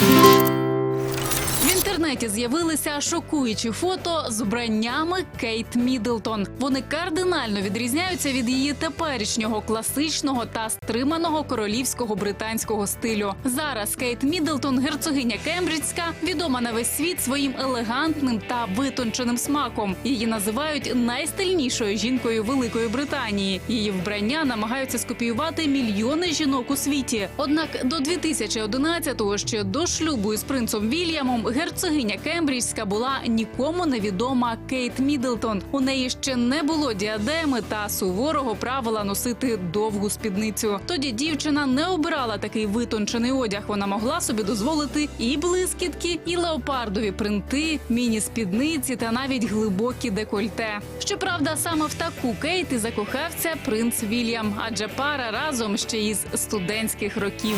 В інтернеті з'явилися шокуючі фото з вбраннями Кейт Міддлтон. Вони кардинально відрізняються від її теперішнього класичного та стриманого королівського британського стилю. Зараз Кейт Міддлтон, герцогиня Кембриджська, відома на весь світ своїм елегантним та витонченим смаком. Її називають найстильнішою жінкою Великої Британії. Її вбрання намагаються скопіювати мільйони жінок у світі. Однак до 2011-го, ще до шлюбу із принцом Вільямом, герцогиня Кембриджська була нікому невідома Кейт Міддлтон. У неї ще не було діадеми та суворого правила носити довгу спідницю. Тоді дівчина не обирала такий витончений одяг. Вона могла собі дозволити і блискітки, і леопардові принти, міні-спідниці та навіть глибокі декольте. Щоправда, саме в таку Кейт і закохався принц Вільям, адже пара разом ще із студентських років.